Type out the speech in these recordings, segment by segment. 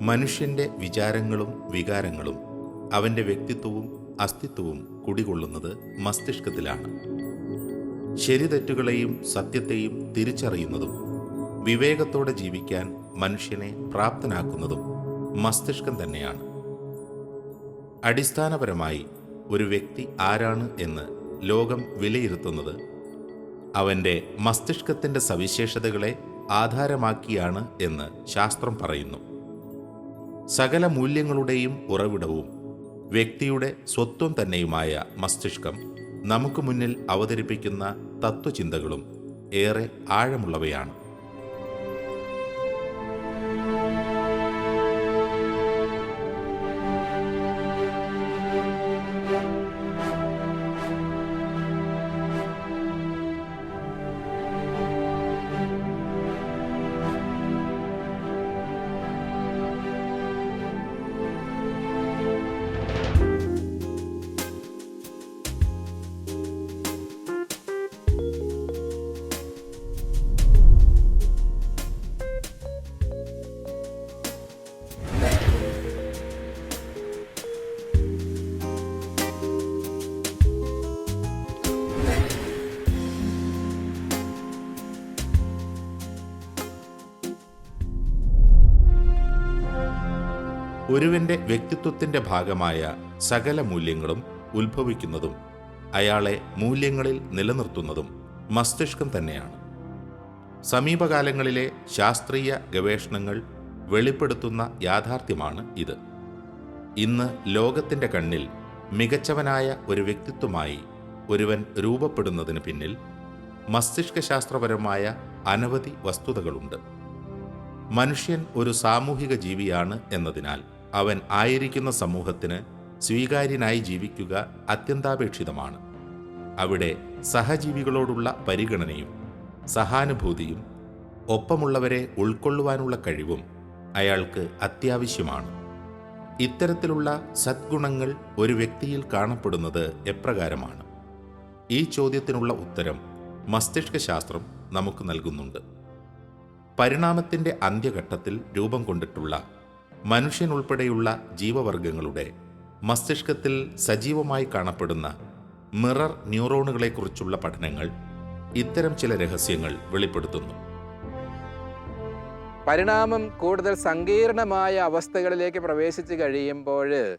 മനുഷ്യന്റെ വിചാരങ്ങളും വികാരങ്ങളും അവന്റെ വ്യക്തിത്വവും അസ്തിത്വവും കുടികൊള്ളുന്നത് മസ്തിഷ്കത്തിലാണ്. ശരിതെറ്റുകളെയും സത്യത്തെയും തിരിച്ചറിയുന്നതും വിവേകത്തോടെ ജീവിക്കാൻ മനുഷ്യനെ പ്രാപ്തനാക്കുന്നതും മസ്തിഷ്കം തന്നെയാണ്. അടിസ്ഥാനപരമായി ഒരു വ്യക്തി ആരാണ് എന്ന് ലോകം വിലയിരുത്തുന്നത് അവന്റെ മസ്തിഷ്കത്തിന്റെ സവിശേഷതകളെ ആധാരമാക്കിയാണ് എന്ന് ശാസ്ത്രം പറയുന്നു. സകല മൂല്യങ്ങളുടെയും ഉറവിടവും വ്യക്തിയുടെ സ്വത്വം തന്നെയുമായ മസ്തിഷ്കം നമുക്ക് മുന്നിൽ അവതരിപ്പിക്കുന്ന തത്വചിന്തകളും ഏറെ ആഴമുള്ളവയാണ്. ഒരുവന്റെ വ്യക്തിത്വത്തിന്റെ ഭാഗമായ സകല മൂല്യങ്ങളും ഉത്ഭവിക്കുന്നതും അയാളെ മൂല്യങ്ങളിൽ നിലനിർത്തുന്നതും മസ്തിഷ്കം തന്നെയാണ്. സമീപകാലങ്ങളിലെ ശാസ്ത്രീയ ഗവേഷണങ്ങൾ വെളിപ്പെടുത്തുന്ന യാഥാർത്ഥ്യമാണ് ഇത്. ഇന്ന് ലോകത്തിന്റെ കണ്ണിൽ മികച്ചവനായ ഒരു വ്യക്തിത്വമായി ഒരുവൻ രൂപപ്പെടുന്നതിന് പിന്നിൽ മസ്തിഷ്കശാസ്ത്രപരമായ അനവധി വസ്തുതകളുണ്ട്. മനുഷ്യൻ ഒരു സാമൂഹിക ജീവിയാണ് എന്നതിനാൽ അവൻ ആയിരിക്കുന്ന സമൂഹത്തിന് സ്വീകാര്യനായി ജീവിക്കുക അത്യന്താപേക്ഷിതമാണ്. അവിടെ സഹജീവികളോടുള്ള പരിഗണനയും സഹാനുഭൂതിയും ഒപ്പമുള്ളവരെ ഉൾക്കൊള്ളുവാനുള്ള കഴിവും അയാൾക്ക് അത്യാവശ്യമാണ്. ഇത്തരത്തിലുള്ള സദ്ഗുണങ്ങൾ ഒരു വ്യക്തിയിൽ കാണപ്പെടുന്നത് എപ്രകാരമാണ്? ഈ ചോദ്യത്തിനുള്ള ഉത്തരം മസ്തിഷ്കശാസ്ത്രം നമുക്ക് നൽകുന്നുണ്ട്. പരിണാമത്തിന്റെ അന്ത്യഘട്ടത്തിൽ രൂപം കൊണ്ടിട്ടുള്ള മനുഷ്യൻ ഉൾപ്പെടെയുള്ള ജീവവർഗങ്ങളുടെ മസ്തിഷ്കത്തിൽ സജീവമായി കാണപ്പെടുന്ന മിറർ ന്യൂറോണുകളെക്കുറിച്ചുള്ള പഠനങ്ങൾ ഇത്തരം ചില രഹസ്യങ്ങൾ വെളിപ്പെടുത്തുന്നു. പരിണാമം കൂടുതൽ സങ്കീർണമായ അവസ്ഥകളിലേക്ക് പ്രവേശിച്ചു കഴിയുമ്പോൾ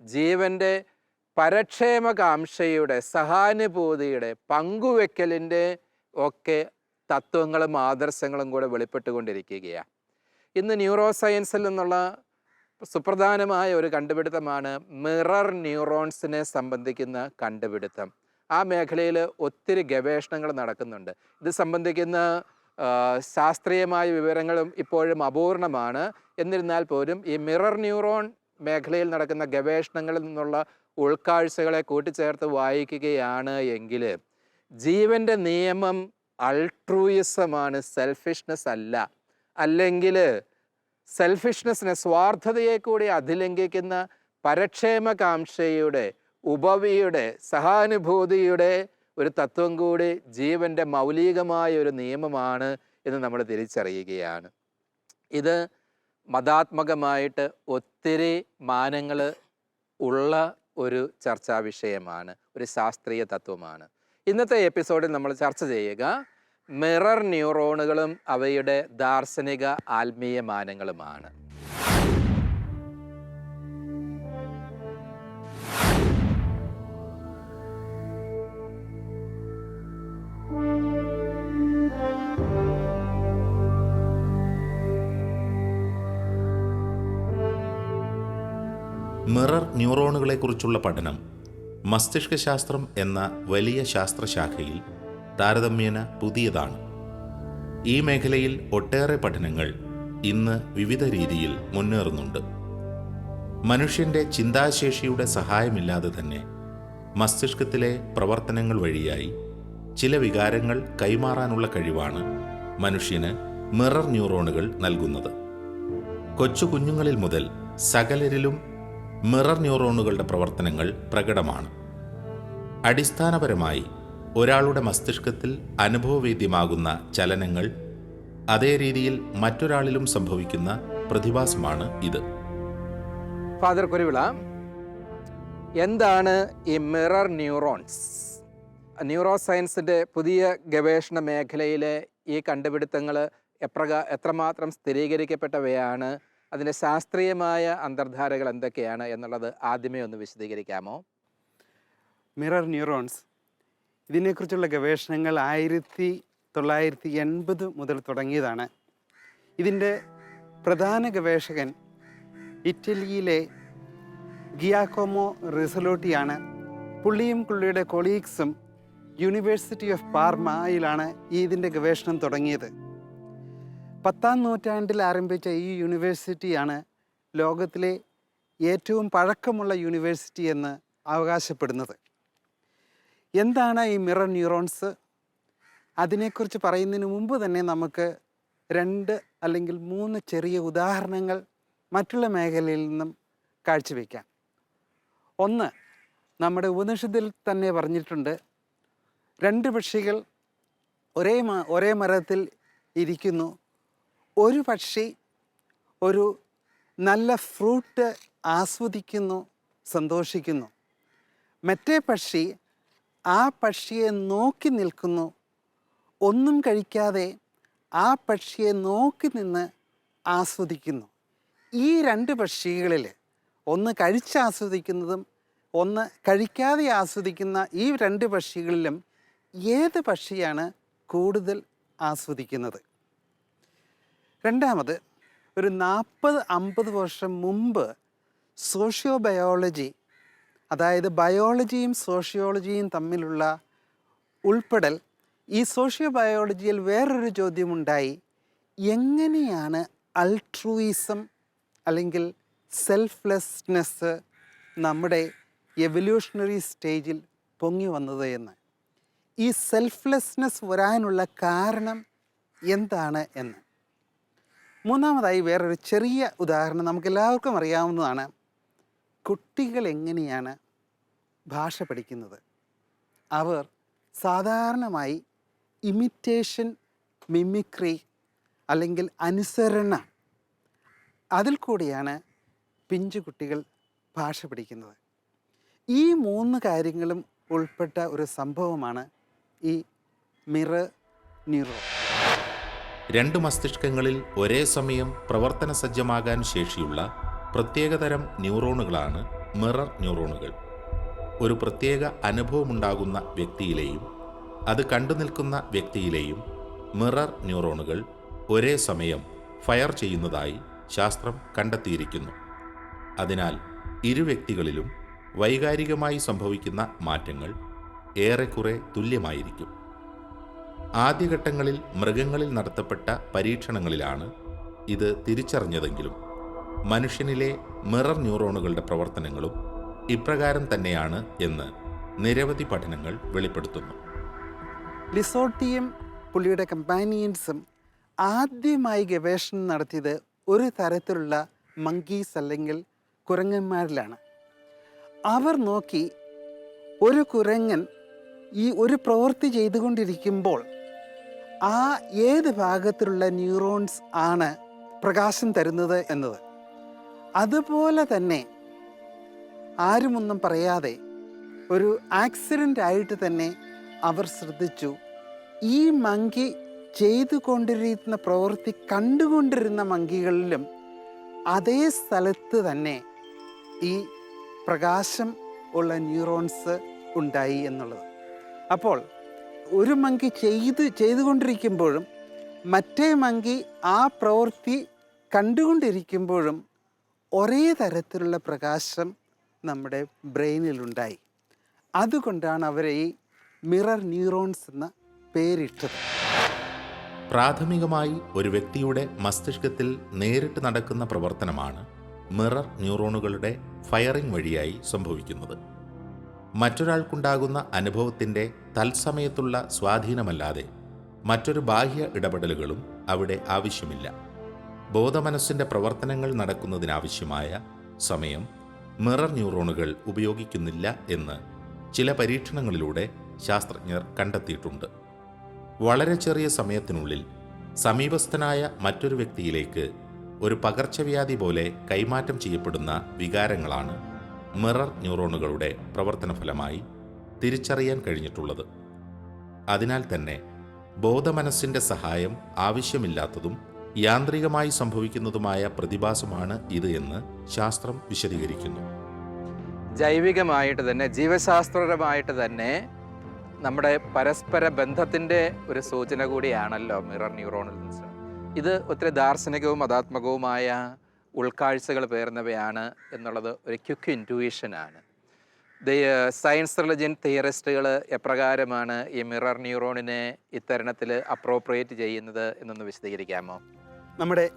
ജീവന്റെ പരക്ഷേമകാംക്ഷയുടെ സഹാനുഭൂതിയുടെ പങ്കുവെക്കലിന്റെ ഒക്കെ തത്വങ്ങളും ആദർശങ്ങളും കൂടെ വെളിപ്പെട്ടുകൊണ്ടിരിക്കുകയാണ്. ഇന്ന് ന്യൂറോ സയൻസിൽ നിന്നുള്ള സുപ്രധാനമായ ഒരു കണ്ടുപിടുത്തമാണ് മിറർ ന്യൂറോൺസിനെ സംബന്ധിക്കുന്ന കണ്ടുപിടുത്തം. ആ മേഖലയിൽ ഒത്തിരി ഗവേഷണങ്ങൾ നടക്കുന്നുണ്ട്. ഇത് സംബന്ധിക്കുന്ന ശാസ്ത്രീയമായ വിവരങ്ങളും ഇപ്പോഴും അപൂർണമാണ്. എന്നിരുന്നാൽ പോലും ഈ മിറർ ന്യൂറോൺ മേഖലയിൽ നടക്കുന്ന ഗവേഷണങ്ങളിൽ നിന്നുള്ള ഉൾക്കാഴ്ചകളെ കൂട്ടിച്ചേർത്ത് വായിക്കുകയാണ് എങ്കിൽ ജീവന്റെ നിയമം അൾട്രൂയിസമാണ് സെൽഫിഷ്നെസ് അല്ല. അല്ലെങ്കിൽ സെൽഫിഷ്നെസ്സിനെ സ്വാർത്ഥതയെ കൂടി അതിലംഘിക്കുന്ന പരക്ഷേമകാംക്ഷയുടെ ഉപവിയുടെ സഹാനുഭൂതിയുടെ ഒരു തത്വം കൂടി ജീവന്റെ മൗലികമായ ഒരു നിയമമാണ് എന്ന് നമ്മൾ തിരിച്ചറിയുകയാണ്. ഇത് മതാത്മകമായിട്ട് ഒത്തിരി മാനങ്ങൾ ഉള്ള ഒരു ചർച്ചാ വിഷയമാണ് ഒരു ശാസ്ത്രീയ തത്വമാണ്. ഇന്നത്തെ എപ്പിസോഡിൽ നമ്മൾ ചർച്ച ചെയ്യുക മിറർ ന്യൂറോണുകളും അവയുടെ ദാർശനിക ആത്മീയ മാനങ്ങളുമാണ്. മിറർ ന്യൂറോണുകളെക്കുറിച്ചുള്ള പഠനം മസ്തിഷ്കശാസ്ത്രം എന്ന വലിയ ശാസ്ത്രശാഖയിൽ താരതമ്യേന പുതിയതാണ്. ഈ മേഖലയിൽ ഒട്ടേറെ പഠനങ്ങൾ ഇന്ന് വിവിധ രീതിയിൽ മുന്നേറുന്നുണ്ട്. മനുഷ്യന്റെ ചിന്താശേഷിയുടെ സഹായമില്ലാതെ തന്നെ മസ്തിഷ്കത്തിലെ പ്രവർത്തനങ്ങൾ വഴിയായി ചില വികാരങ്ങൾ കൈമാറാനുള്ള കഴിവാണ് മനുഷ്യന് മിറർ ന്യൂറോണുകൾ നൽകുന്നത്. കൊച്ചു കുഞ്ഞുങ്ങളിൽ മുതൽ സകലരിലും മിറർ ന്യൂറോണുകളുടെ പ്രവർത്തനങ്ങൾ പ്രകടമാണ്. അടിസ്ഥാനപരമായി ഒരാളുടെ മസ്തിഷ്കത്തിൽ അനുഭവവേദ്യമാകുന്ന ചലനങ്ങൾ അതേ രീതിയിൽ മറ്റൊരാളിലും സംഭവിക്കുന്ന പ്രതിഭാസമാണ് ഇത്. ഫാദർ കുരുവിള എന്താണ് ഈ മിറർ ന്യൂറോൺസ്? ന്യൂറോ സയൻസിന്റെ പുതിയ ഗവേഷണ മേഖലയിലെ ഈ കണ്ടുപിടുത്തങ്ങൾ എപ്രകാ എത്രമാത്രം സ്ഥിരീകരിക്കപ്പെട്ടവയാണ്? അതിന്റെ ശാസ്ത്രീയമായ അന്തർധാരകൾ എന്തൊക്കെയാണ് എന്നുള്ളത് ആദ്യമേ ഒന്ന് വിശദീകരിക്കാമോ? മിറർ ന്യൂറോൺസ് ഇതിനെക്കുറിച്ചുള്ള ഗവേഷണങ്ങൾ ആയിരത്തി തൊള്ളായിരത്തി എൺപത് മുതൽ തുടങ്ങിയതാണ്. ഇതിന്റെ പ്രധാന ഗവേഷകൻ ഇറ്റലിയിലെ ഗിയാക്കോമോ റിസലോട്ടിയാണ്. പുള്ളിയും പുള്ളിയുടെ കൊളീഗ്സും യൂണിവേഴ്സിറ്റി ഓഫ് പാർമയിലാണ് ഈ ഇതിന്റെ ഗവേഷണം തുടങ്ങിയത്. പത്താം നൂറ്റാണ്ടിൽ ആരംഭിച്ച ഈ യൂണിവേഴ്സിറ്റിയാണ് ലോകത്തിലെ ഏറ്റവും പഴക്കമുള്ള യൂണിവേഴ്സിറ്റി എന്ന് അവകാശപ്പെടുന്നത്. എന്താണ് ഈ മിറർ ന്യൂറോൺസ്? അതിനെക്കുറിച്ച് പറയുന്നതിന് മുമ്പ് തന്നെ നമുക്ക് രണ്ട് അല്ലെങ്കിൽ മൂന്ന് ചെറിയ ഉദാഹരണങ്ങൾ മറ്റുള്ള മേഖലയിൽ നിന്നും കാഴ്ചവെക്കാം. ഒന്ന് നമ്മുടെ ഉപനിഷത്തിൽ തന്നെ പറഞ്ഞിട്ടുണ്ട് രണ്ട് പക്ഷികൾ ഒരേ ഒരേ മരത്തിൽ ഇരിക്കുന്നു. ഒരു പക്ഷി ഒരു നല്ല ഫ്രൂട്ട് ആസ്വദിക്കുന്നു സന്തോഷിക്കുന്നു. മറ്റേ പക്ഷി ആ പക്ഷിയെ നോക്കി നിൽക്കുന്നു. ഒന്നും കഴിക്കാതെ ആ പക്ഷിയെ നോക്കി നിന്ന് ആസ്വദിക്കുന്നു. ഈ രണ്ട് പക്ഷികളിൽ ഒന്ന് കഴിച്ച് ആസ്വദിക്കുന്നതും ഒന്ന് കഴിക്കാതെ ആസ്വദിക്കുന്ന ഈ രണ്ട് പക്ഷികളിലും ഏത് പക്ഷിയാണ് കൂടുതൽ ആസ്വദിക്കുന്നത്? രണ്ടാമത് ഒരു നാൽപ്പത് അമ്പത് വർഷം മുമ്പ് സോഷ്യോ ബയോളജി അതായത് ബയോളജിയും സോഷ്യോളജിയും തമ്മിലുള്ള ഉൾപ്പെടൽ ഈ സോഷ്യോ ബയോളജിയിൽ വേറൊരു ചോദ്യമുണ്ടായി. എങ്ങനെയാണ് അൾട്രൂയിസം അല്ലെങ്കിൽ സെൽഫ്ലെസ്നെസ് നമ്മുടെ എവല്യൂഷണറി സ്റ്റേജിൽ പൊങ്ങി വന്നത് എന്ന്? ഈ സെൽഫ്ലെസ്നെസ് വരാനുള്ള കാരണം എന്താണ് എന്ന്? മൂന്നാമതായി വേറൊരു ചെറിയ ഉദാഹരണം നമുക്കെല്ലാവർക്കും അറിയാവുന്നതാണ്. കുട്ടികൾ എങ്ങനെയാണ് ഭാഷ പഠിക്കുന്നത്? അവർ സാധാരണമായി ഇമിറ്റേഷൻ മിമിക്രി അല്ലെങ്കിൽ അനുസരണ അതിൽ കൂടിയാണ് പിഞ്ചു കുട്ടികൾ ഭാഷ പഠിക്കുന്നത്. ഈ മൂന്ന് കാര്യങ്ങളും ഉൾപ്പെട്ട ഒരു സംഭവമാണ് ഈ മിറ ന്യൂറോ രണ്ട് മസ്തിഷ്കങ്ങളിൽ ഒരേ സമയം പ്രവർത്തന സജ്ജമാകാൻ ശേഷിയുള്ള പ്രത്യേകതരം ന്യൂറോണുകളാണ് മിറർ ന്യൂറോണുകൾ. ഒരു പ്രത്യേക അനുഭവമുണ്ടാകുന്ന വ്യക്തിയിലെയും അത് കണ്ടു നിൽക്കുന്ന വ്യക്തിയിലെയും മിറർ ന്യൂറോണുകൾ ഒരേ സമയം ഫയർ ചെയ്യുന്നതായി ശാസ്ത്രം കണ്ടെത്തിയിരിക്കുന്നു. അതിനാൽ ഇരു വ്യക്തികളിലും വൈകാരികമായി സംഭവിക്കുന്ന മാറ്റങ്ങൾ ഏറെക്കുറെ തുല്യമായിരിക്കും. ആദ്യഘട്ടങ്ങളിൽ മൃഗങ്ങളിൽ നടത്തപ്പെട്ട പരീക്ഷണങ്ങളിലാണ് ഇത് തിരിച്ചറിഞ്ഞതെങ്കിലും മനുഷ്യനിലെ മിറർ ന്യൂറോണുകളുടെ പ്രവർത്തനങ്ങളും ഇപ്രകാരം തന്നെയാണ് എന്ന് നിരവധി പഠനങ്ങൾ വെളിപ്പെടുത്തുന്നു. ലിസോട്ടിയും പുള്ളിയുടെ കമ്പാനിയൻസും ആദ്യമായി ഗവേഷണം നടത്തിയത് ഒരു തരത്തിലുള്ള മങ്കീസ് അല്ലെങ്കിൽ കുരങ്ങന്മാരിലാണ്. അവർ നോക്കി ഒരു കുരങ്ങൻ ഈ ഒരു പ്രവൃത്തി ചെയ്തുകൊണ്ടിരിക്കുമ്പോൾ ആ ഏത് ഭാഗത്തിലുള്ള ന്യൂറോൺസ് ആണ് പ്രകാശം തരുന്നത് എന്നത്. അതുപോലെ തന്നെ ആരുമൊന്നും പറയാതെ ഒരു ആക്സിഡന്റ് ആയിട്ട് തന്നെ അവർ ശ്രദ്ധിച്ചു. ഈ മങ്കി ചെയ്തുകൊണ്ടിരിക്കുന്ന പ്രവൃത്തി കണ്ടുകൊണ്ടിരുന്ന മങ്കികളിലും അതേ സ്ഥലത്ത് തന്നെ ഈ പ്രകാശം ഉള്ള ന്യൂറോൺസ് ഉണ്ടായി എന്നുള്ളത്. അപ്പോൾ ഒരു മങ്കി ചെയ്ത് ചെയ്തുകൊണ്ടിരിക്കുമ്പോഴും മറ്റേ മങ്കി ആ പ്രവൃത്തി കണ്ടുകൊണ്ടിരിക്കുമ്പോഴും ഒരേ തരത്തിലുള്ള പ്രകാശം നമ്മുടെ ബ്രെയിനിലുണ്ടായി. അതുകൊണ്ടാണ് അവരെ ഈ മിറർ ന്യൂറോൺസ് എന്ന പേരിട്ടത്. പ്രാഥമികമായി ഒരു വ്യക്തിയുടെ മസ്തിഷ്കത്തിൽ നേരിട്ട് നടക്കുന്ന പ്രവർത്തനമാണ് മിറർ ന്യൂറോണുകളുടെ ഫയറിംഗ് വഴിയായി സംഭവിക്കുന്നത്. മറ്റൊരാൾക്കുണ്ടാകുന്ന അനുഭവത്തിന്റെ തത്സമയത്തുള്ള സ്വാധീനമല്ലാതെ മറ്റൊരു ബാഹ്യ ഇടപെടലുകളും അവിടെ ആവശ്യമില്ല. ബോധമനസ്സിന്റെ പ്രവർത്തനങ്ങൾ നടക്കുന്നതിനാവശ്യമായ സമയം മിറർ ന്യൂറോണുകൾ ഉപയോഗിക്കുന്നില്ല എന്ന് ചില പരീക്ഷണങ്ങളിലൂടെ ശാസ്ത്രജ്ഞർ കണ്ടെത്തിയിട്ടുണ്ട്. വളരെ ചെറിയ സമയത്തിനുള്ളിൽ സമീപസ്ഥനായ മറ്റൊരു വ്യക്തിയിലേക്ക് ഒരു പകർച്ചവ്യാധി പോലെ കൈമാറ്റം ചെയ്യപ്പെടുന്ന വികാരങ്ങളാണ് മിറർ ന്യൂറോണുകളുടെ പ്രവർത്തനഫലമായി തിരിച്ചറിയാൻ കഴിഞ്ഞിട്ടുള്ളത്. അതിനാൽ തന്നെ ബോധമനസ്സിന്റെ സഹായം ആവശ്യമില്ലാത്തതും യാന്ത്രികമായി സംഭവിക്കുന്നതുമായ പ്രതിഭാസമാണ് ഇത് എന്ന് ശാസ്ത്രം വിശദീകരിക്കുന്നു. ജൈവികമായിട്ട് തന്നെ ജീവശാസ്ത്രപരമായിട്ട് തന്നെ നമ്മുടെ പരസ്പര ബന്ധത്തിന്റെ ഒരു സൂചന കൂടിയാണല്ലോ മിറർ ന്യൂറോണൽസ് ഇത് ഒത്തിരി ദാർശനികവും മതാത്മകവുമായ ഉൾക്കാഴ്ചകൾ പേർന്നവയാണ് എന്നുള്ളത് ഒരു ക്യുക്ക് ഇന്റുവിഷനാണ് സയൻസ് റിലിജൻ തിയറിസ്റ്റുകൾ എപ്രകാരമാണ് ഈ മിറർ ന്യൂറോണിനെ ഇത്തരണത്തിൽ അപ്രോപ്രിയേറ്റ് ചെയ്യുന്നത് എന്നൊന്ന് വിശദീകരിക്കാമോ? നമ്മുടെ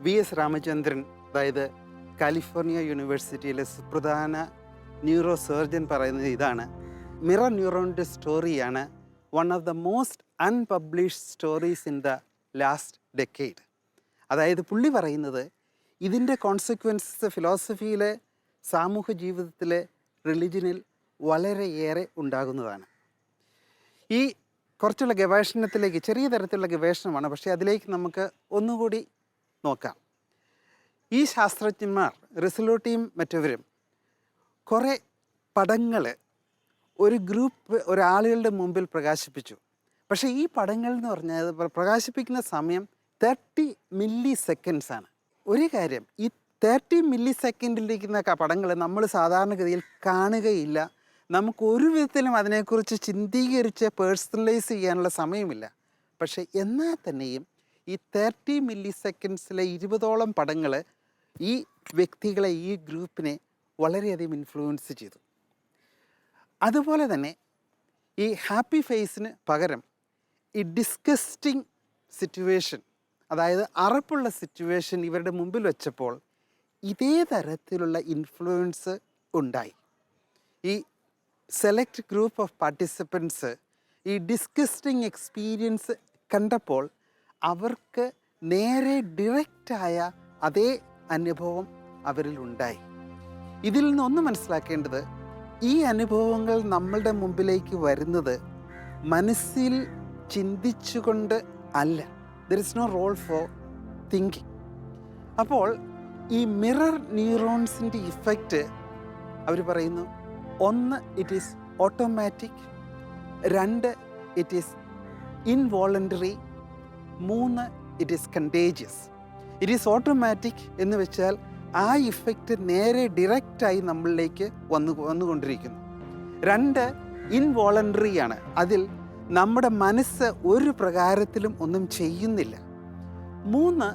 വി എസ് രാമചന്ദ്രൻ അതായത് കാലിഫോർണിയ യൂണിവേഴ്സിറ്റിയിലെ സുപ്രധാന ന്യൂറോ സർജൻ പറയുന്നത് ഇതാണ്. മിറ ന്യൂറോണിന്റെ സ്റ്റോറിയാണ് one of the most unpublished stories in the last decade അതായത് പുള്ളി പറയുന്നത് ഇതിന്റെ കോൺസിക്വൻസസ് ഫിലോസഫിയിലെ സാമൂഹ്യ ജീവിതത്തിലെ റിലിജനിൽ വളരെയേറെ ഉണ്ടാകുന്നതാണ്. ഈ കുറച്ചുള്ള ഗവേഷണത്തിലേക്ക് ചെറിയ തരത്തിലുള്ള ഗവേഷണമാണ്. പക്ഷേ അതിലേക്ക് നമുക്ക് ഒന്നുകൂടി നോക്കാം. ഈ ശാസ്ത്രജ്ഞന്മാർ റിസലോട്ടിയും മറ്റവരും കുറേ പടങ്ങൾ ഒരു ഗ്രൂപ്പ് ഒരാളുകളുടെ മുമ്പിൽ പ്രകാശിപ്പിച്ചു. പക്ഷേ ഈ പടങ്ങൾ എന്ന് പറഞ്ഞാൽ പ്രകാശിപ്പിക്കുന്ന സമയം തേർട്ടി മില്ലി സെക്കൻഡ്സ് ആണ്. ഒരു കാര്യം ഈ തേർട്ടി മില്ലി സെക്കൻഡിലിരിക്കുന്ന പടങ്ങൾ നമ്മൾ സാധാരണഗതിയിൽ കാണുകയില്ല. നമുക്ക് ഒരു വിധത്തിലും അതിനെക്കുറിച്ച് ചിന്തീകരിച്ച് പേഴ്സണലൈസ് ചെയ്യാനുള്ള സമയമില്ല. പക്ഷേ എന്നാൽ തന്നെയും ഈ തേർട്ടി മില്ലി സെക്കൻഡ്സിലെ ഇരുപതോളം പടങ്ങൾ ഈ വ്യക്തികളെ ഈ ഗ്രൂപ്പിനെ വളരെയധികം ഇൻഫ്ലുവൻസ് ചെയ്തു. അതുപോലെ തന്നെ ഈ ഹാപ്പി ഫേസിന് പകരം ഈ ഡിസ്കസ്റ്റിംഗ് സിറ്റുവേഷൻ അതായത് അറപ്പുള്ള സിറ്റുവേഷൻ ഇവരുടെ മുമ്പിൽ വെച്ചപ്പോൾ ഇതേ തരത്തിലുള്ള ഇൻഫ്ലുവൻസ് ഉണ്ടായി. ഈ സെലക്ട് ഗ്രൂപ്പ് ഓഫ് പാർട്ടിസിപ്പൻസ് ഈ ഡിസ്കസ്റ്റിംഗ് എക്സ്പീരിയൻസ് കണ്ടപ്പോൾ അവർക്ക് നേരെ ഡിറക്റ്റായ അതേ അനുഭവം അവരിൽ ഉണ്ടായി. ഇതിൽ നിന്നൊന്ന് മനസ്സിലാക്കേണ്ടത് ഈ അനുഭവങ്ങൾ നമ്മളുടെ മുമ്പിലേക്ക് വരുന്നത് മനസ്സിൽ ചിന്തിച്ചുകൊണ്ട് അല്ല. There is no role for thinking അപ്പോൾ ഈ മിറർ ന്യൂറോൺസിന്റെ ഇഫക്റ്റ് അവർ പറയുന്നു ഒന്ന് ഇറ്റ് ഈസ് ഓട്ടോമാറ്റിക് രണ്ട് ഇറ്റ് ഈസ് ഇൻവോളണ്ടറി മൂന്ന് it is contagious it is automatic എന്ന് വെച്ചാൽ ആ ഇഫക്റ്റ് നേരെ ഡിറക്റ്റായി നമ്മളിലേക്ക് വന്നു വന്നുകൊണ്ടിരിക്കുന്നു. രണ്ട് ഇൻവോളണ്ടറി ആണ്. അതിൽ നമ്മുടെ മനസ്സ് ഒരു പ്രകാരത്തിലും ഒന്നും ചെയ്യുന്നില്ല. മൂന്ന്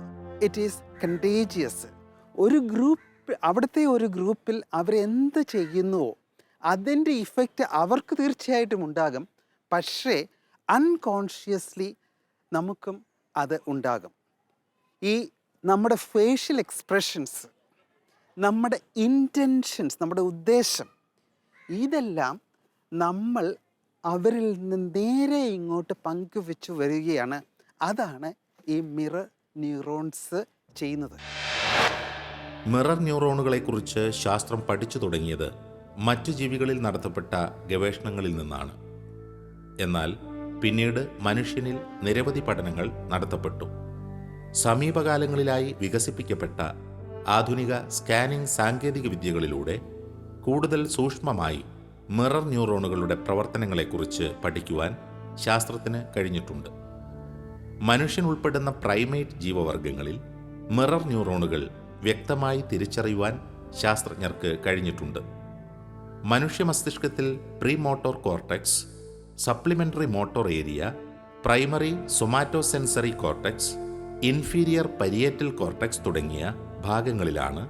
ഇറ്റ് ഈസ് കണ്ടേജിയസ് ഒരു ഗ്രൂപ്പ് അവിടുത്തെ ഒരു ഗ്രൂപ്പിൽ അവരെന്ത് ചെയ്യുന്നുവോ അതിന്റെ ഇഫക്റ്റ് അവർക്ക് തീർച്ചയായിട്ടും ഉണ്ടാകും. പക്ഷേ അൺകോൺഷ്യസ്ലി നമുക്കും അത് ഉണ്ടാകും. ഈ നമ്മുടെ ഫേഷ്യൽ എക്സ്പ്രഷൻസ് നമ്മുടെ ഇന്റൻഷൻസ് നമ്മുടെ ഉദ്ദേശം ഇതെല്ലാം നമ്മൾ അവരിൽ നിന്ന് നേരെ ഇങ്ങോട്ട് പങ്കുവെച്ചു വരികയാണ്. അതാണ് ഈ മിറർ ന്യൂറോൺസ് ചെയ്യുന്നത്. മിറർ ന്യൂറോണുകളെക്കുറിച്ച് ശാസ്ത്രം പഠിച്ചു തുടങ്ങിയത് മറ്റു ജീവികളിൽ നടത്തപ്പെട്ട ഗവേഷണങ്ങളിൽ നിന്നാണ്. എന്നാൽ പിന്നീട് മനുഷ്യനിൽ നിരവധി പഠനങ്ങൾ നടത്തപ്പെട്ടു. സമീപകാലങ്ങളിലായി വികസിപ്പിക്കപ്പെട്ട ആധുനിക സ്കാനിംഗ് സാങ്കേതിക വിദ്യകളിലൂടെ കൂടുതൽ സൂക്ഷ്മമായി മിറർ ന്യൂറോണുകളുടെ പ്രവർത്തനങ്ങളെക്കുറിച്ച് പഠിക്കുവാൻ ശാസ്ത്രത്തിന് കഴിഞ്ഞിട്ടുണ്ട്. മനുഷ്യൻ ഉൾപ്പെടുന്ന പ്രൈമേറ്റ് ജീവവർഗങ്ങളിൽ മിറർ ന്യൂറോണുകൾ വ്യക്തമായി തിരിച്ചറിയുവാൻ ശാസ്ത്രജ്ഞർക്ക് കഴിഞ്ഞിട്ടുണ്ട്. മനുഷ്യ മസ്തിഷ്കത്തിൽ pre motor cortex supplementary motor area primary somatosensory cortex inferior parietal cortex തുടങ്ങിയ ഭാഗങ്ങളിലാണ്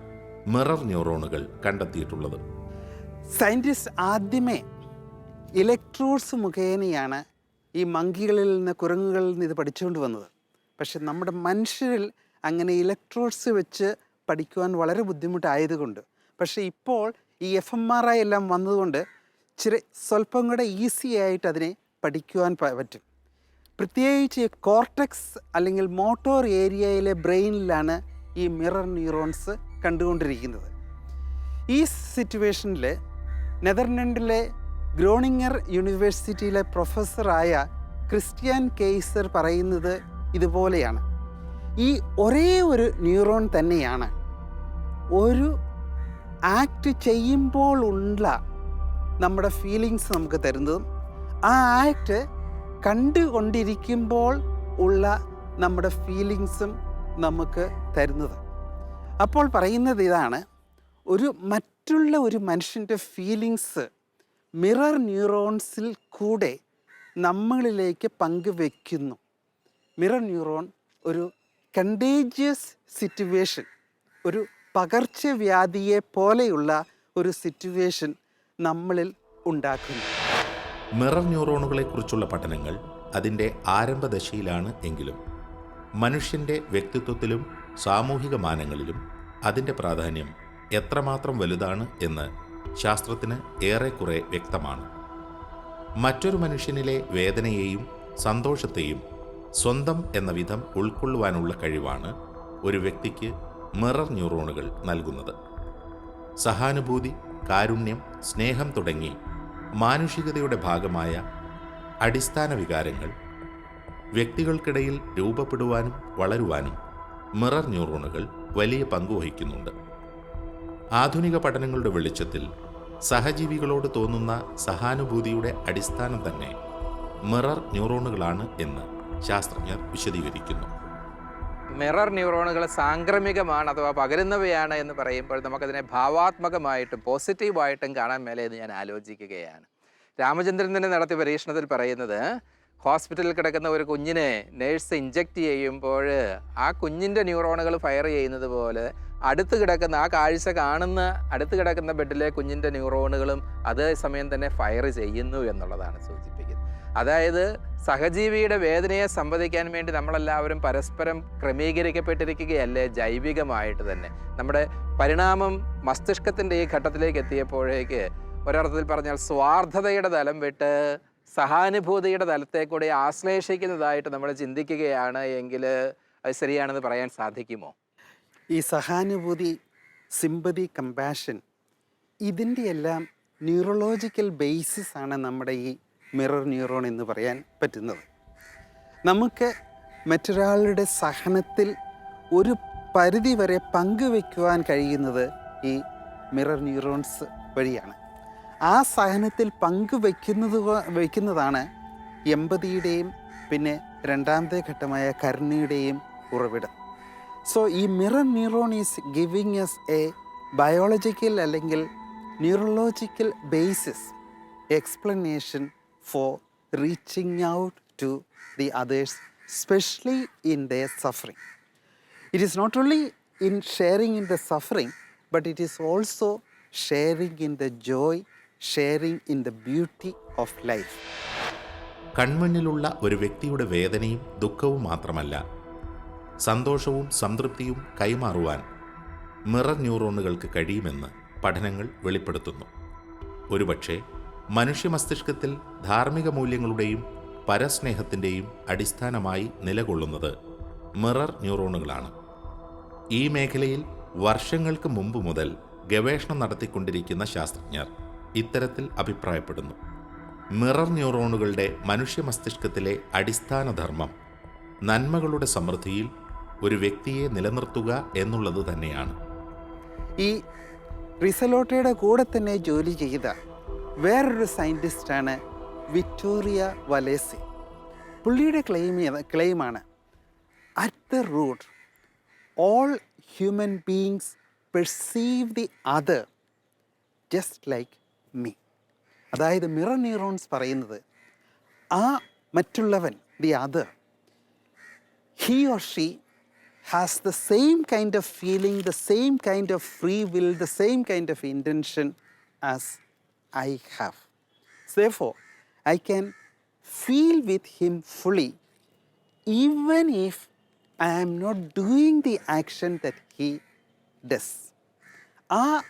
മിറർ ന്യൂറോണുകൾ കണ്ടെത്തിയിട്ടുള്ളത്. സയന്റിസ്റ്റ് ആദ്യമേ ഇലക്ട്രോഡ്സ് മുഖേനയാണ് ഈ മങ്കികളിൽ നിന്ന് കുരങ്ങുകളിൽ നിന്ന് ഇത് പഠിച്ചുകൊണ്ട് വന്നത്. പക്ഷെ നമ്മുടെ മനുഷ്യരിൽ അങ്ങനെ ഇലക്ട്രോഡ്സ് വെച്ച് പഠിക്കുവാൻ വളരെ ബുദ്ധിമുട്ടായതുകൊണ്ട്. പക്ഷേ ഇപ്പോൾ ഈ എഫ് എം ആർ ഐ എല്ലാം വന്നതുകൊണ്ട് ഇച്ചിരി സ്വല്പം കൂടെ ഈസി ആയിട്ട് അതിനെ പഠിക്കുവാൻ പറ്റും. പ്രത്യേകിച്ച് കോർട്ടക്സ് അല്ലെങ്കിൽ മോട്ടോർ ഏരിയയിലെ ബ്രെയിനിലാണ് ഈ മിറർ ന്യൂറോൺസ് കണ്ടുകൊണ്ടിരിക്കുന്നത്. ഈ സിറ്റുവേഷനിൽ നെതർലൻഡിലെ ഗ്രോണിങ്ങർ യൂണിവേഴ്സിറ്റിയിലെ പ്രൊഫസറായ ക്രിസ്ത്യൻ കെയ്സർ പറയുന്നത് ഇതുപോലെയാണ്. ഈ ഒരേ ഒരു ന്യൂറോൺ തന്നെയാണ്. ഒരു ആക്ട് ചെയ്യുമ്പോൾ ഉള്ള നമ്മുടെ ഫീലിങ്സ് നമുക്ക് തരുന്നതും ആ ആക്ട് കണ്ടുകൊണ്ടിരിക്കുമ്പോൾ ഉള്ള നമ്മുടെ ഫീലിങ്സും നമുക്ക് തരുന്നത്. അപ്പോൾ പറയുന്നത് ഇതാണ് ഒരു മറ്റുള്ള ഒരു മനുഷ്യന്റെ ഫീലിങ്സ് മിറർ ന്യൂറോൺസിൽ കൂടെ നമ്മളിലേക്ക് പങ്കുവെക്കുന്നു. മിറർ ന്യൂറോൺ ഒരു കണ്ടേജിയസ് സിറ്റുവേഷൻ ഒരു പകർച്ചവ്യാധിയെ പോലെയുള്ള ഒരു സിറ്റുവേഷൻ നമ്മളിൽ ഉണ്ടാക്കുന്നു. മിറർ ന്യൂറോണുകളെ കുറിച്ചുള്ള പഠനങ്ങൾ അതിന്റെ ആരംഭദശയിലാണ് എങ്കിലും മനുഷ്യന്റെ വ്യക്തിത്വത്തിലും സാമൂഹിക മാനങ്ങളിലും അതിന്റെ പ്രാധാന്യം എത്രമാത്രം വലുതാണ് എന്ന് ശാസ്ത്രത്തിന് ഏറെക്കുറെ വ്യക്തമാണ്. മറ്റൊരു മനുഷ്യനിലെ വേദനയെയും സന്തോഷത്തെയും സ്വന്തം എന്ന വിധം ഉൾക്കൊള്ളുവാനുള്ള കഴിവാണ് ഒരു വ്യക്തിക്ക് മിറർ ന്യൂറോണുകൾ നൽകുന്നത്. സഹാനുഭൂതി കാരുണ്യം സ്നേഹം തുടങ്ങി മാനുഷികതയുടെ ഭാഗമായ അടിസ്ഥാന വികാരങ്ങൾ വ്യക്തികൾക്കിടയിൽ രൂപപ്പെടുവാനും വളരുവാനും മിറർ ന്യൂറോണുകൾ വലിയ പങ്കുവഹിക്കുന്നുണ്ട് ആധുനിക പഠനങ്ങളുടെ വെളിച്ചത്തിൽ സഹജീവികളോട് തോന്നുന്ന സഹാനുഭൂതിയുടെ അടിസ്ഥാനം തന്നെ മിറർ ന്യൂറോണുകളാണ് എന്ന് ശാസ്ത്രജ്ഞർ വിശദീകരിക്കുന്നു. മിറർ ന്യൂറോണുകൾ സാംക്രമികമാണ് അഥവാ പകരുന്നവയാണ് എന്ന് പറയുമ്പോൾ നമുക്കതിനെ ഭാവാത്മകമായിട്ടും പോസിറ്റീവായിട്ടും കാണാൻ മേലെ എന്ന് ഞാൻ ആലോചിക്കുകയാണ്. രാമചന്ദ്രൻ തന്നെ നടത്തിയ പരീക്ഷണത്തിൽ പറയുന്നത് ഹോസ്പിറ്റലിൽ കിടക്കുന്ന ഒരു കുഞ്ഞിനെ നേഴ്സ് ഇഞ്ചക്ട് ചെയ്യുമ്പോൾ ആ കുഞ്ഞിന്റെ ന്യൂറോണുകൾ ഫയർ ചെയ്യുന്നത് പോലെ അടുത്ത് കിടക്കുന്ന ആ കാഴ്ച കാണുന്ന അടുത്ത് കിടക്കുന്ന ബെഡിലെ കുഞ്ഞിന്റെ ന്യൂറോണുകളും അതേ സമയം തന്നെ ഫയർ ചെയ്യുന്നു എന്നുള്ളതാണ് സൂചിപ്പിക്കുന്നത്. അതായത് സഹജീവിയുടെ വേദനയെ സംവദിക്കാൻ വേണ്ടി നമ്മളെല്ലാവരും പരസ്പരം ക്രമീകരിക്കപ്പെട്ടിരിക്കുകയല്ലേ ജൈവികമായിട്ട് തന്നെ? നമ്മുടെ പരിണാമം മസ്തിഷ്കത്തിന്റെ ഈ ഘട്ടത്തിലേക്ക് എത്തിയപ്പോഴേക്ക് ഒരർത്ഥത്തിൽ പറഞ്ഞാൽ സ്വാർത്ഥതയുടെ തലം വിട്ട് സഹാനുഭൂതിയുടെ തലത്തെ കൂടി ആശ്ലേഷിക്കുന്നതായിട്ട് നമ്മൾ ചിന്തിക്കുകയാണ് എങ്കിൽ അത് ശരിയാണെന്ന് പറയാൻ സാധിക്കുമോ? ഈ സഹാനുഭൂതി സിമ്പതി കമ്പാഷൻ ഇതിന്റെ എല്ലാം ന്യൂറോളജിക്കൽ ബേസിസ് ആണ് നമ്മുടെ ഈ മിറർ ന്യൂറോൺ എന്ന് പറയാൻ പറ്റുന്നത്. നമുക്ക് മറ്റൊരാളുടെ സഹനത്തിൽ ഒരു പരിധി വരെ പങ്കുവെക്കുവാൻ കഴിയുന്നത് ഈ മിറർ ന്യൂറോൺസ് വഴിയാണ്. ആ സഹനത്തിൽ പങ്കുവെക്കുന്നത് വയ്ക്കുന്നതാണ് എമ്പതിയുടെയും പിന്നെ രണ്ടാമത്തെ ഘട്ടമായ കരുണയുടെയും ഉറവിടം. സോ ഈ mirror neuron is giving us a biological അല്ലെങ്കിൽ neurological basis explanation for reaching out to the others specially in the suffering it is not only in sharing in the suffering but it is also sharing in the joy sharing in the beauty of life കൺമുന്നിലുള്ള ഒരു വ്യക്തിയുടെ വേദനയും ദുഃഖവും മാത്രമല്ല സന്തോഷവും സംതൃപ്തിയും കൈമാറുവാൻ mirror ന്യൂറോണുകൾക്ക് കഴിയുമെന്ന് പഠനങ്ങൾ വെളിപ്പെടുത്തുന്നു. ഒരുപക്ഷെ മനുഷ്യ മസ്തിഷ്കത്തിൽ ധാർമ്മിക മൂല്യങ്ങളുടെയും പരസ്നേഹത്തിന്റെയും അടിസ്ഥാനമായി നിലകൊള്ളുന്നത് മിറർ ന്യൂറോണുകളാണ്. ഈ മേഖലയിൽ വർഷങ്ങൾക്ക് മുമ്പ് മുതൽ ഗവേഷണം നടത്തിക്കൊണ്ടിരിക്കുന്ന ശാസ്ത്രജ്ഞർ ഇത്തരത്തിൽ അഭിപ്രായപ്പെടുന്നു. മിറർ ന്യൂറോണുകളുടെ മനുഷ്യ മസ്തിഷ്കത്തിലെ അടിസ്ഥാന ധർമ്മം നന്മകളുടെ സമൃദ്ധിയിൽ ഒരു വ്യക്തിയെ നിലനിർത്തുക എന്നുള്ളത് തന്നെയാണ്. ഈ റിസലോട്ടയുടെ കൂടെ തന്നെ ജോലി ചെയ്ത വേറൊരു സയന്റിസ്റ്റാണ് വിക്ടോറിയ വലേസി. പുള്ളിയുടെ claim ക്ലെയിമാണ് at the root all human beings perceive the other just like me അതായത് മിറർ ന്യൂറോൺസ് പറയുന്നത് ആ മറ്റുള്ളവൻ the other he or she has the same kind of feeling the same kind of free will the same kind of intention as I have. Therefore, I can feel with him fully, even if I am not doing the action that he does. Our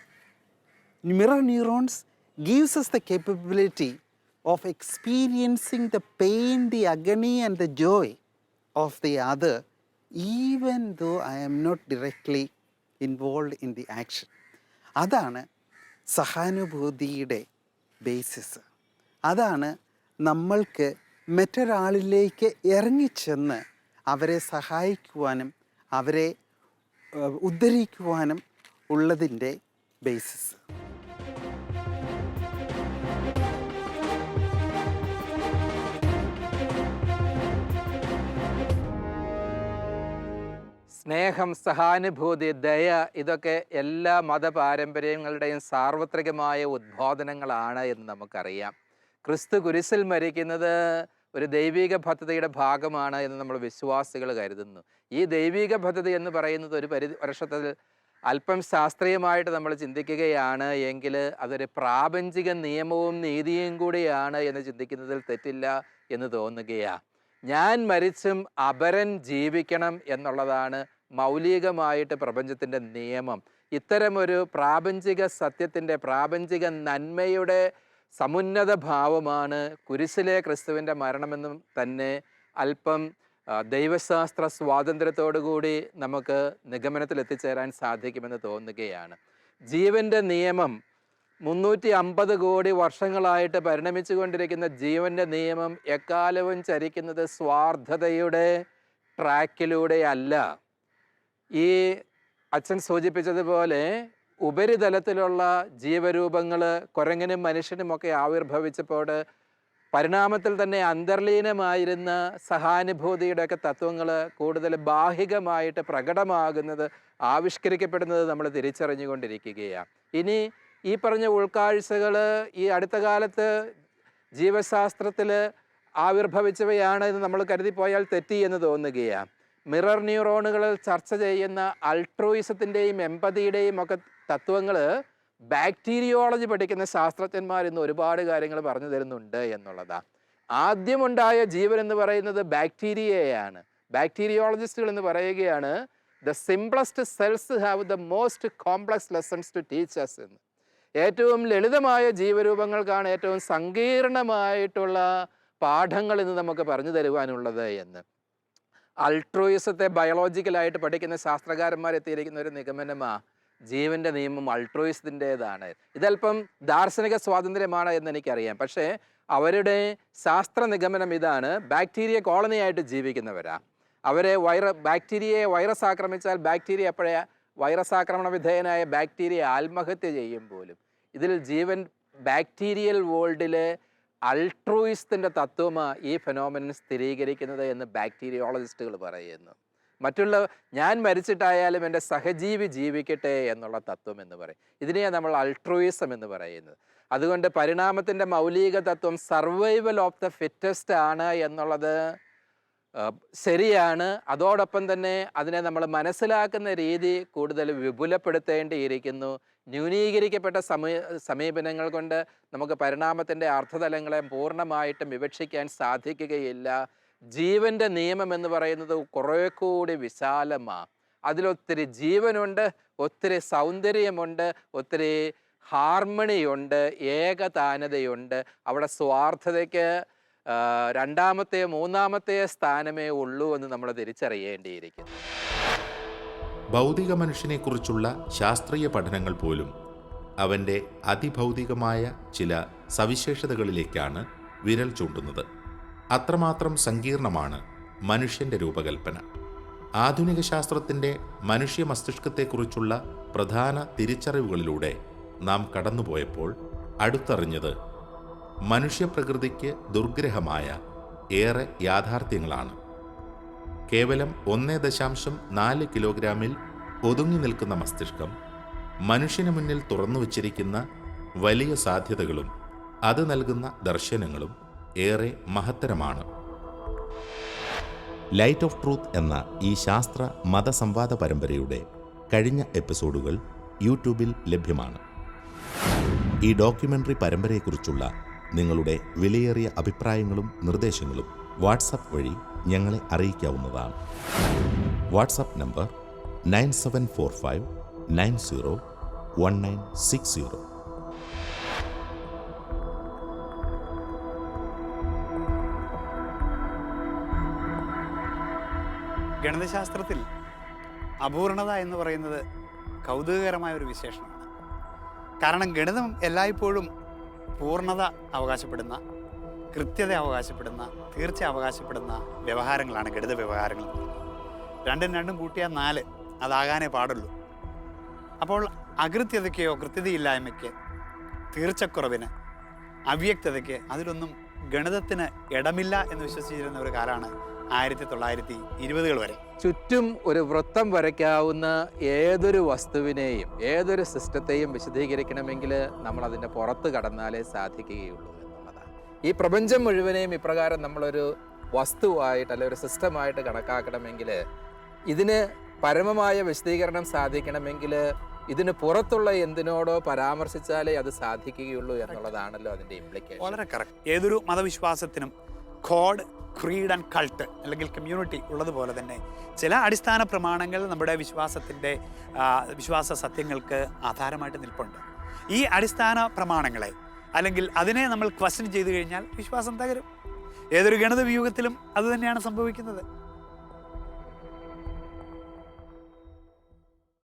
mirror neurons gives us the capability of experiencing the pain, the agony, and the joy of the other, even though I am not directly involved in the action. അതാണ് സഹാനുഭൂതിയുടെ basis അതാണ് നമ്മൾക്ക് മറ്റൊരാളിലേക്ക് ഇറങ്ങിച്ചെന്ന് അവരെ സഹായിക്കുവാനും അവരെ ഉദ്ധരിക്കുവാനും ഉള്ളതിന്റെ basis സ്നേഹം സഹാനുഭൂതി ദയ ഇതൊക്കെ എല്ലാ മതപാരമ്പര്യങ്ങളുടെയും സാർവത്രികമായ ഉദ്ബോധനങ്ങളാണ് എന്ന് നമുക്കറിയാം. ക്രിസ്തു കുരിശിൽ മരിക്കുന്നത് ഒരു ദൈവിക പദ്ധതിയുടെ ഭാഗമാണ് എന്ന് നമ്മൾ വിശ്വാസികൾ കരുതുന്നു. ഈ ദൈവിക പദ്ധതി എന്ന് പറയുന്നത് ഒരു പരിധി വർഷത്തിൽ അല്പം ശാസ്ത്രീയമായിട്ട് നമ്മൾ ചിന്തിക്കുകയാണ് എങ്കിൽ അതൊരു പ്രാപഞ്ചിക നിയമവും നീതിയും കൂടിയാണ് എന്ന് ചിന്തിക്കുന്നതിൽ തെറ്റില്ല എന്ന് തോന്നുകയാണ് ഞാൻ മരിച്ചും അപരൻ ജീവിക്കണം എന്നുള്ളതാണ് മൗലികമായിട്ട് പ്രപഞ്ചത്തിന്റെ നിയമം. ഇത്തരമൊരു പ്രാപഞ്ചിക സത്യത്തിന്റെ പ്രാപഞ്ചിക നന്മയുടെ സമുന്നത ഭാവമാണ് കുരിശിലെ ക്രിസ്തുവിന്റെ മരണമെന്നും തന്നെ അല്പം ദൈവശാസ്ത്ര സ്വാതന്ത്ര്യത്തോടുകൂടി നമുക്ക് നിഗമനത്തിൽ എത്തിച്ചേരാൻ സാധിക്കുമെന്ന് തോന്നുകയാണ്. ജീവന്റെ നിയമം മുന്നൂറ്റി അമ്പത് കോടി വർഷങ്ങളായിട്ട് പരിണമിച്ചു കൊണ്ടിരിക്കുന്ന ജീവന്റെ നിയമം എക്കാലവും ചരിക്കുന്നത് സ്വാർത്ഥതയുടെ ട്രാക്കിലൂടെയല്ല. ഈ അച്ഛൻ സൂചിപ്പിച്ചതുപോലെ ഉപരിതലത്തിലുള്ള ജീവരൂപങ്ങൾ കുരങ്ങനും മനുഷ്യനുമൊക്കെ ആവിർഭവിച്ചപ്പോൾ പരിണാമത്തിൽ തന്നെ അന്തർലീനമായിരുന്ന സഹാനുഭൂതിയുടെയൊക്കെ തത്വങ്ങൾ കൂടുതൽ ബാഹികമായിട്ട് പ്രകടമാകുന്നത് ആവിഷ്കരിക്കപ്പെടുന്നത് നമ്മൾ തിരിച്ചറിഞ്ഞുകൊണ്ടിരിക്കുകയാണ്. ഇനി ഈ പറഞ്ഞ ഉൾക്കാഴ്ചകൾ ഈ അടുത്ത കാലത്ത് ജീവശാസ്ത്രത്തിൽ ആവിർഭവിച്ചവയാണ് എന്ന് നമ്മൾ കരുതിപ്പോയാൽ തെറ്റി എന്ന് തോന്നുകയാണ്. മിറർ ന്യൂറോണുകളിൽ ചർച്ച ചെയ്യുന്ന അൾട്രോയിസത്തിന്റെയും എമ്പതിയുടെയും ഒക്കെ തത്വങ്ങൾ ബാക്ടീരിയോളജി പഠിക്കുന്ന ശാസ്ത്രജ്ഞന്മാർ ഇന്ന് ഒരുപാട് കാര്യങ്ങൾ പറഞ്ഞു തരുന്നുണ്ട് എന്നുള്ളതാണ് ആദ്യമുണ്ടായ ജീവൻ എന്ന് പറയുന്നത് ബാക്ടീരിയയാണ്. ബാക്ടീരിയോളജിസ്റ്റുകൾ എന്ന് പറയുകയാണ് the simplest cells have the most complex lessons to teachers എന്ന്. ഏറ്റവും ലളിതമായ ജീവരൂപങ്ങൾക്കാണ് ഏറ്റവും സങ്കീർണമായിട്ടുള്ള പാഠങ്ങൾ ഇന്ന് നമുക്ക് പറഞ്ഞു തരുവാനുള്ളത് എന്ന്. അൾട്രോയിസത്തെ ബയോളജിക്കലായിട്ട് പഠിക്കുന്ന ശാസ്ത്രകാരന്മാർ എത്തിയിരിക്കുന്ന ഒരു നിഗമനമാ ജീവന്റെ നിയമം അൾട്രോയിസത്തിന്റെതാണ് ഇതല്പം ദാർശനിക സ്വാതന്ത്ര്യമാണ് എന്ന് എനിക്കറിയാം. പക്ഷേ അവരുടെ ശാസ്ത്ര നിഗമനം ഇതാണ്. ബാക്ടീരിയ കോളനിയായിട്ട് ജീവിക്കുന്നവരാ. അവരെ വൈറ ബാക്ടീരിയയെ വൈറസ് ആക്രമിച്ചാൽ ബാക്ടീരിയ എപ്പോഴേ? വൈറസ് ആക്രമണ വിധേയനായ ബാക്ടീരിയ ആത്മഹത്യ ചെയ്യും പോലും. ഇതിൽ ജീവൻ ബാക്ടീരിയൽ വേൾഡിലെ അൾട്രോയിസത്തിന്റെ തത്വമാണ് ഈ ഫെനോമിനൻ സ്ഥിരീകരിക്കുന്നത് എന്ന് ബാക്ടീരിയോളജിസ്റ്റുകൾ പറയുന്നു. മറ്റുള്ള ഞാൻ മരിച്ചിട്ടായാലും എന്റെ സഹജീവി ജീവിക്കട്ടെ എന്നുള്ള തത്വം എന്ന് പറയും. ഇതിനെയാണ് നമ്മൾ അൾട്രോയിസം എന്ന് പറയുന്നത്. അതുകൊണ്ട് പരിണാമത്തിന്റെ മൗലിക തത്വം സർവൈവൽ ഓഫ് ദ ഫിറ്റസ്റ്റ് ആണ് എന്നുള്ളത് ശരിയാണ്. അതോടൊപ്പം തന്നെ അതിനെ നമ്മൾ മനസ്സിലാക്കുന്ന രീതി കൂടുതൽ വിപുലപ്പെടുത്തേണ്ടിയിരിക്കുന്നു. ന്യൂനീകരിക്കപ്പെട്ട സമയ സമീപനങ്ങൾ കൊണ്ട് നമുക്ക് പരിണാമത്തിന്റെ അർത്ഥതലങ്ങളെ പൂർണമായിട്ടും വിവക്ഷിക്കാൻ സാധിക്കുകയില്ല. ജീവന്റെ നിയമം എന്ന് പറയുന്നത് കുറേ കൂടി വിശാലമാണ് അതിലൊത്തിരി ജീവനുണ്ട് ഒത്തിരി സൗന്ദര്യമുണ്ട് ഒത്തിരി ഹാർമണിയുണ്ട് ഏകതാനതയുണ്ട്. അവിടെ സ്വാർത്ഥതയ്ക്ക് രണ്ടാമത്തെ മൂന്നാമത്തെ സ്ഥാനമേ ഉള്ളൂ എന്ന് നമ്മൾ തിരിച്ചറിയേണ്ടിയിരിക്കുന്നു. ഭൗതിക മനുഷ്യനെക്കുറിച്ചുള്ള ശാസ്ത്രീയ പഠനങ്ങൾ പോലും അവന്റെ അതിഭൗതികമായ ചില സവിശേഷതകളിലേക്കാണ് വിരൽ ചൂണ്ടുന്നത്. അത്രമാത്രം സങ്കീർണമാണ് മനുഷ്യന്റെ രൂപകൽപ്പന. ആധുനിക ശാസ്ത്രത്തിന്റെ മനുഷ്യ മസ്തിഷ്കത്തെക്കുറിച്ചുള്ള പ്രധാന തിരിച്ചറിവുകളിലൂടെ നാം കടന്നുപോയപ്പോൾ അടുത്തറിഞ്ഞത് മനുഷ്യപ്രകൃതിക്ക് ദുർഗ്രഹമായ ഏറെ യാഥാർത്ഥ്യങ്ങളാണ്. കേവലം ഒന്ന് ദശാംശം നാല് കിലോഗ്രാമിൽ ഒതുങ്ങി നിൽക്കുന്ന മസ്തിഷ്കം മനുഷ്യന് മുന്നിൽ തുറന്നു വച്ചിരിക്കുന്ന വലിയ സാധ്യതകളും അത് നൽകുന്ന ദർശനങ്ങളും ഏറെ മഹത്തരമാണ്. ലൈറ്റ് ഓഫ് ട്രൂത്ത് എന്ന ഈ ശാസ്ത്ര മതസംവാദ പരമ്പരയുടെ കഴിഞ്ഞ എപ്പിസോഡുകൾ യൂട്യൂബിൽ ലഭ്യമാണ്. ഈ ഡോക്യുമെന്ററി പരമ്പരയെക്കുറിച്ചുള്ള നിങ്ങളുടെ വിലയേറിയ അഭിപ്രായങ്ങളും നിർദ്ദേശങ്ങളും വാട്സപ്പ് വഴി ഞങ്ങളെ അറിയിക്കാവുന്നതാണ്. WhatsApp number nine seven four five nine zero one nine six zero. ഗണിതശാസ്ത്രത്തിൽ അപൂർണത എന്ന് പറയുന്നത് കൗതുകകരമായ ഒരു വിശേഷണമാണ് കാരണം ഗണിതം എല്ലായ്പ്പോഴും പൂർണത അവകാശപ്പെടുന്ന കൃത്യത അവകാശപ്പെടുന്ന തീർച്ച അവകാശപ്പെടുന്ന വ്യവഹാരങ്ങളാണ് ഗണിത വ്യവഹാരങ്ങൾ. രണ്ടും രണ്ടും കൂട്ടിയാൽ നാല്. അതാകാനേ പാടുള്ളൂ. അപ്പോൾ അകൃത്യതയ്ക്കോ കൃത്യതയില്ലായ്മയ്ക്ക് തീർച്ചക്കുറവിന് അവ്യക്തതയ്ക്ക് അതിലൊന്നും ഗണിതത്തിന് ഇടമില്ല എന്ന് വിശ്വസിച്ചിരുന്ന ഒരു കാലമാണ് ആയിരത്തി തൊള്ളായിരത്തി ഇരുപതുകൾ വരെ. ചുറ്റും ഒരു വൃത്തം വരയ്ക്കാവുന്ന ഏതൊരു വസ്തുവിനെയും ഏതൊരു സിസ്റ്റത്തെയും വിശദീകരിക്കണമെങ്കിൽ നമ്മൾ അതിന്റെ പുറത്ത് കടന്നാലേ സാധിക്കുകയുള്ളൂ. ഈ പ്രപഞ്ചം മുഴുവനെയും ഇപ്രകാരം നമ്മളൊരു വസ്തുവായിട്ട് അല്ലെ ഒരു സിസ്റ്റമായിട്ട് കണക്കാക്കണമെങ്കിൽ ഇതിന് പരമമായ വിശദീകരണം സാധിക്കണമെങ്കിൽ ഇതിന് പുറത്തുള്ള എന്തിനോടോ പരാമർശിച്ചാലേ അത് സാധിക്കുകയുള്ളൂ എന്നുള്ളതാണല്ലോ അതിന്റെ ഇംപ്ലിക്കേഷൻ വളരെ കറക്റ്റ് ഏതൊരു മതവിശ്വാസത്തിനും കോഡ് ക്രീഡ് ആൻഡ് കൾട്ട് അല്ലെങ്കിൽ കമ്മ്യൂണിറ്റി ഉള്ളതുപോലെ തന്നെ ചില അടിസ്ഥാന പ്രമാണങ്ങൾ നമ്മുടെ വിശ്വാസത്തിന്റെ വിശ്വാസ സത്യങ്ങൾക്ക് ആധാരമായിട്ട് നിൽപ്പുണ്ട്. ഈ അടിസ്ഥാന പ്രമാണങ്ങളെ അല്ലെങ്കിൽ അതിനെ നമ്മൾ ക്വസ്റ്റ്യൻ ചെയ്തു കഴിഞ്ഞാൽ വിശ്വാസം തകരും. ഏതൊരു ഗണിത വ്യൂഹത്തിലും അത് തന്നെയാണ് സംഭവിക്കുന്നത്.